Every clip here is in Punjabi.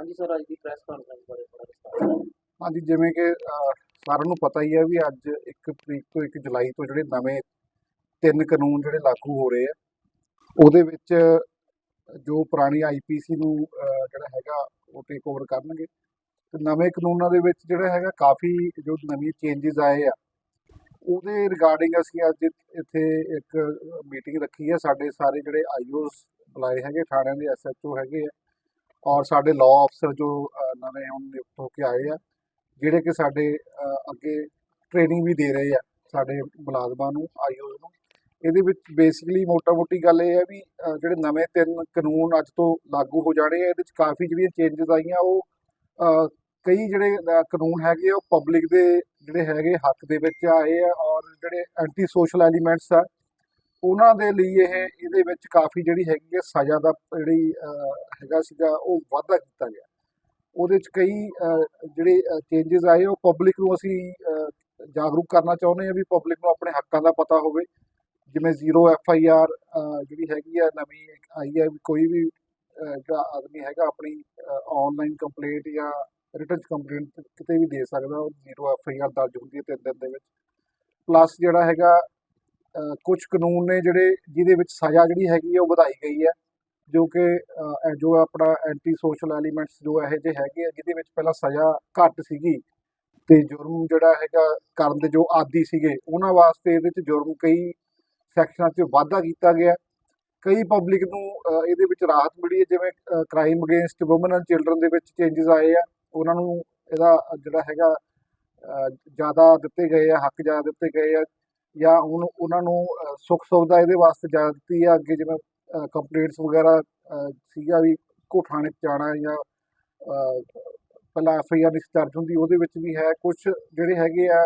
ਹਾਂਜੀ ਸਰ ਅੱਜ ਦੀ ਪ੍ਰੈਸ ਕਾਨਫਰੰਸ ਬਾਰੇ ਥੋੜਾ ਵਿਸਤਾਰ ਹਾਂਜੀ ਜਿਵੇਂ ਕਿ ਅਹ, ਸਾਰਿਆਂ ਨੂੰ ਪਤਾ ਹੀ ਹੈ ਵੀ ਅੱਜ 1 ਤਰੀਕ ਤੋਂ 1 ਜੁਲਾਈ ਤੋਂ ਜਿਹੜੇ ਨਵੇਂ ਤਿੰਨ ਕਾਨੂੰਨ ਜਿਹੜੇ ਲਾਗੂ ਹੋ ਰਹੇ ਆ ਉਹਦੇ ਵਿੱਚ ਜੋ ਪੁਰਾਣੀ ਆਈਪੀਸੀ ਨੂੰ ਅਹ, ਜਿਹੜਾ ਹੈਗਾ ਉਹ ਟੇਕ ਓਵਰ ਕਰਨਗੇ। ਤੇ ਨਵੇਂ ਕਾਨੂੰਨਾਂ ਦੇ ਵਿੱਚ ਜਿਹੜਾ ਹੈਗਾ ਕਾਫੀ ਜੋ ਨਵੀਂ ਚੇਂਜਸ ਆਏ ਆ ਉਹਦੇ ਰਿਗਾਰਡਿੰਗ ਅਸੀਂ ਅੱਜ ਇੱਥੇ ਇੱਕ ਮੀਟਿੰਗ ਰੱਖੀ ਹੈ। ਸਾਡੇ ਸਾਰੇ ਜਿਹੜੇ ਆਈਓਸ ਬੁਲਾਏ ਹੈਗੇ ਥਾਣਿਆਂ ਦੇ ਐਸਐਚਓ ਹੈਗੇ ਆ। ਔਰ ਸਾਡੇ ਲਾਅ ਅਫਸਰ ਜੋ ਨਵੇਂ ਹੁਣ ਨਿਯੁਕਤ ਹੋ ਕੇ ਆਏ ਆ ਜਿਹੜੇ ਕਿ ਸਾਡੇ ਅੱਗੇ ਟ੍ਰੇਨਿੰਗ ਵੀ ਦੇ ਰਹੇ ਆ ਸਾਡੇ ਮੁਲਾਜ਼ਮਾਂ ਨੂੰ ਆਈਓਜ਼ ਨੂੰ ਇਹਦੇ ਵਿੱਚ ਬੇਸਿਕਲੀ ਮੋਟਾ-ਮੋਟੀ ਗੱਲ ਇਹ ਹੈ ਵੀ ਜਿਹੜੇ ਨਵੇਂ ਤਿੰਨ ਕਾਨੂੰਨ ਅੱਜ ਤੋਂ ਲਾਗੂ ਹੋ ਜਾਣੇ ਆ ਇਹਦੇ ਵਿੱਚ ਕਾਫੀ ਜਿਹੜੀਆਂ ਚੇਂਜਸ ਆਈਆਂ ਉਹ ਕਈ ਜਿਹੜੇ ਕਾਨੂੰਨ ਹੈਗੇ ਆ, ਉਹ ਪਬਲਿਕ ਦੇ ਜਿਹੜੇ ਹੈਗੇ ਹੱਕ ਦੇ ਵਿੱਚ ਆਏ ਆ ਔਰ ਜਿਹੜੇ ਐਂਟੀ ਸੋਸ਼ਲ ਐਲੀਮੈਂਟਸ ਆ ਉਹਨਾਂ ਦੇ ਲਈ ਇਹ, ਇਹਦੇ ਵਿੱਚ ਕਾਫੀ ਜਿਹੜੀ ਹੈਗੀ ਹੈ ਸਜ਼ਾ ਦਾ ਜਿਹੜੀ ਹੈਗਾ ਸੀਗਾ, ਉਹ ਵਾਧਾ ਕੀਤਾ ਗਿਆ। ਉਹਦੇ ਚ ਕਈ ਜਿਹੜੇ ਚੇਂਜਸ ਆਏ, ਉਹ ਪਬਲਿਕ ਨੂੰ ਅਸੀਂ ਜਾਗਰੂਕ ਕਰਨਾ ਚਾਹੁੰਦੇ ਹਾਂ ਵੀ ਪਬਲਿਕ ਨੂੰ ਆਪਣੇ ਹੱਕਾਂ ਦਾ ਪਤਾ ਹੋਵੇ। ਜਿਵੇਂ ਜ਼ੀਰੋ ਐਫ ਆਈ ਆਰ ਜਿਹੜੀ ਹੈਗੀ ਆ, ਨਵੀਂ ਆਈ ਹੈ ਵੀ ਕੋਈ ਵੀ ਜਿਹੜਾ ਆਦਮੀ ਹੈਗਾ, ਆਪਣੀ ਆਨਲਾਈਨ ਕੰਪਲੇਂਟ ਜਾਂ ਰਿਟਰਨ ਕੰਪਲੇਂਟ ਕਿਤੇ ਵੀ ਦੇ ਸਕਦਾ, ਉਹ ਜ਼ੀਰੋ ਐਫ ਆਈ ਆਰ ਦਰਜ ਹੁੰਦੀ ਹੈ ਤਿੰਨ ਦਿਨ ਦੇ ਵਿੱਚ। ਪਲੱਸ ਜਿਹੜਾ ਹੈਗਾ ਕੁਝ ਕਾਨੂੰਨ ਨੇ ਜਿਹੜੇ ਜਿਹਦੇ ਵਿੱਚ ਸਜ਼ਾ ਜਿਹੜੀ ਹੈਗੀ ਆ ਉਹ ਵਧਾਈ ਗਈ ਹੈ, ਜੋ ਕਿ ਜੋ ਆਪਣਾ ਐਂਟੀ ਸੋਸ਼ਲ ਐਲੀਮੈਂਟਸ ਜੋ ਇਹੋ ਜਿਹੇ ਹੈਗੇ ਆ, ਜਿਹਦੇ ਵਿੱਚ ਪਹਿਲਾਂ ਸਜ਼ਾ ਘੱਟ ਸੀਗੀ ਤੇ ਜੁਰਮ ਜਿਹੜਾ ਹੈਗਾ ਕਰਨ ਦੇ ਜੋ ਆਦੀ ਸੀਗੇ, ਉਹਨਾਂ ਵਾਸਤੇ ਇਹਦੇ ਵਿੱਚ ਜੁਰਮ ਕਈ ਸੈਕਸ਼ਨਾਂ 'ਚ ਵਾਧਾ ਕੀਤਾ ਗਿਆ। ਕਈ ਪਬਲਿਕ ਨੂੰ ਇਹਦੇ ਵਿੱਚ ਰਾਹਤ ਮਿਲੀ ਹੈ, ਜਿਵੇਂ crime against women and children ਦੇ ਵਿੱਚ ਚੇਂਜਸ ਆਏ ਆ, ਉਹਨਾਂ ਨੂੰ ਇਹਦਾ ਜਿਹੜਾ ਹੈਗਾ ਜ਼ਿਆਦਾ ਦਿੱਤੇ ਗਏ ਆ, ਹੱਕ ਜ਼ਿਆਦਾ ਦਿੱਤੇ ਗਏ ਆ ਜਾਂ ਹੁਣ ਉਹਨਾਂ ਨੂੰ ਸੁੱਖ ਸੁਵਿਧਾ ਇਹਦੇ ਵਾਸਤੇ ਜ਼ਿਆਦਾ ਦਿੱਤੀ ਆ। ਅੱਗੇ ਜਿਵੇਂ ਕੰਪਲੇਂਟਸ ਵਗੈਰਾ ਸੀਗਾ ਵੀ ਕੋਠਾਣੇ 'ਚ ਜਾਣਾ ਜਾਂ ਪਹਿਲਾਂ ਐਫ ਆਈ ਆਰ ਦਰਜ ਹੁੰਦੀ, ਉਹਦੇ ਵਿੱਚ ਵੀ ਹੈ। ਕੁਝ ਜਿਹੜੇ ਹੈਗੇ ਆ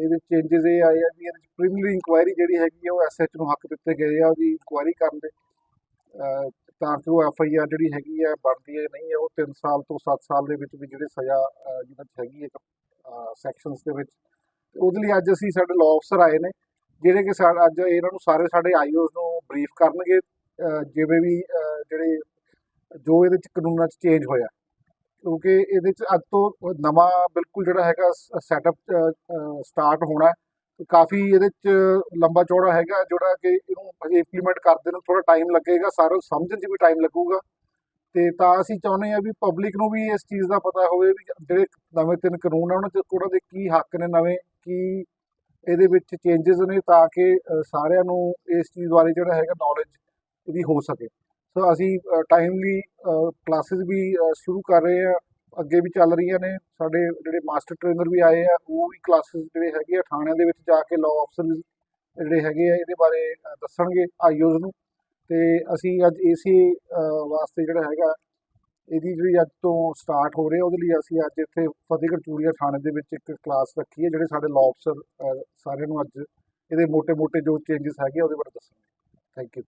ਇਹਦੇ ਚੇਂਜਸ ਇਹ ਆਏ ਆ ਵੀ ਇਹਦੇ ਵਿੱਚ ਪ੍ਰੀਮਿਨਰੀ ਇਨਕੁਆਇਰੀ ਜਿਹੜੀ ਹੈਗੀ ਆ, ਉਹ ਐਸ ਐਚ ਨੂੰ ਹੱਕ ਦਿੱਤੇ ਗਏ ਆ ਉਹਦੀ ਇਨਕੁਆਇਰੀ ਕਰਨ ਦੇ। ਤਾਂ ਕਿ ਉਹ ਐਫ ਆਈ ਆਰ ਜਿਹੜੀ ਹੈਗੀ ਆ, ਬਣਦੀ ਹੈ ਨਹੀਂ ਹੈ, ਉਹ 3 ਸਾਲ ਤੋਂ 7 ਸਾਲ ਦੇ ਵਿੱਚ ਵੀ ਜਿਹੜੇ ਸਜ਼ਾ ਜਿਹਨਾਂ 'ਚ ਹੈਗੀ ਹੈ ਸੈਕਸ਼ਨਸ ਦੇ ਵਿੱਚ ਉਹਦੇ ਲਈ ਅੱਜ ਅਸੀਂ ਸਾਡੇ ਲਾਅ ਅਫਸਰ ਆਏ ਨੇ, ਜਿਹੜੇ ਕਿ ਸਾ- ਅੱਜ ਇਹਨਾਂ ਨੂੰ ਸਾਰੇ ਸਾਡੇ ਆਈਓਸ ਨੂੰ ਬਰੀਫ ਕਰਨਗੇ ਜਿਵੇਂ ਵੀ ਜਿਹੜੇ ਜੋ ਇਹਦੇ ਚ ਕਾਨੂੰਨਾਂ ਚ ਚੇਂਜ ਹੋਇਆ। ਕਿਉਂਕਿ ਇਹਦੇ ਚ ਅੱਜ ਤੋਂ ਨਵਾਂ ਬਿਲਕੁਲ ਜਿਹੜਾ ਹੈਗਾ ਸੈਟਅਪ ਸਟਾਰਟ ਹੋਣਾ ਕਾਫੀ ਇਹਦੇ ਚ ਲੰਬਾ ਚੌੜਾ ਹੈਗਾ, ਜਿਹੜਾ ਕਿ ਇਹਨੂੰ ਅਜੇ ਇੰਪਲੀਮੈਂਟ ਕਰਦੇ ਨੂੰ ਥੋੜਾ ਟਾਈਮ ਲੱਗੇਗਾ, ਸਾਰਿਆਂ ਨੂੰ ਸਮਝਣ 'ਚ ਵੀ ਟਾਈਮ ਲੱਗੂਗਾ। ਤੇ ਤਾਂ ਅਸੀਂ ਚਾਹੁੰਦੇ ਹਾਂ ਵੀ ਪਬਲਿਕ ਨੂੰ ਵੀ ਇਸ ਚੀਜ਼ ਦਾ ਪਤਾ ਹੋਵੇ ਵੀ ਜਿਹੜੇ ਨਵੇਂ ਤਿੰਨ ਕਾਨੂੰਨ ਆ ਉਹਨਾਂ 'ਚ ਉਹਨਾਂ ਦੇ ਕੀ ਹੱਕ ਨੇ ਨਵੇਂ ਕੀ ਇਹਦੇ ਵਿੱਚ ਚੇਂਜਸ ਨੇ ਤਾਂ ਕਿ ਸਾਰਿਆਂ ਨੂੰ ਇਸ ਚੀਜ਼ ਬਾਰੇ ਜਿਹੜਾ ਹੈਗਾ ਨੌਲੇਜ ਇਹਦੀ ਹੋ ਸਕੇ। ਸੋ ਅਸੀਂ ਟਾਈਮਲੀ ਕਲਾਸਿਸ ਵੀ ਸ਼ੁਰੂ ਕਰ ਰਹੇ ਆ ਅੱਗੇ ਵੀ ਚੱਲ ਰਹੀਆਂ ਨੇ। ਸਾਡੇ ਜਿਹੜੇ ਮਾਸਟਰ ਟ੍ਰੇਨਰ ਵੀ ਆਏ ਆ ਉਹ ਵੀ ਕਲਾਸਿਸ ਜਿਹੜੇ ਹੈਗੇ ਆ ਥਾਣਿਆਂ ਦੇ ਵਿੱਚ ਜਾ ਕੇ ਲਾਅ ਅਫਸਰ ਜਿਹੜੇ ਹੈਗੇ ਆ ਇਹਦੇ ਬਾਰੇ ਅ, ਦੱਸਣਗੇ ਆਈਓਜ਼ ਨੂੰ। ਤੇ ਅਸੀਂ ਅੱਜ ਏਸੀ ਵਾਸਤੇ ਜਿਹੜਾ ਹੈਗਾ, ਇਹਦੀ ਜਿਹੜੀ ਅੱਜ ਤੋਂ ਸਟਾਰਟ ਹੋ ਰਹੀ ਹੈ, ਉਹਦੇ ਲਈ ਅਸੀਂ ਅੱਜ ਇੱਥੇ ਫਤਿਹਗੜ੍ਹ ਚੂੜੀਆ ਥਾਣੇ ਦੇ ਵਿੱਚ ਇੱਕ ਕਲਾਸ ਰੱਖੀ ਹੈ, ਜਿਹੜੇ ਸਾਡੇ ਲਾਅ ਅਫਸਰ ਸਾਰਿਆਂ ਨੂੰ ਅੱਜ ਇਹਦੇ ਮੋٹے-ਮੋٹے ਜੋ ਚੇਂਜਸ ਹੈਗੇ ਉਹਦੇ ਬਾਰੇ ਦੱਸਣਗੇ ਥੈਂਕ ਯੂ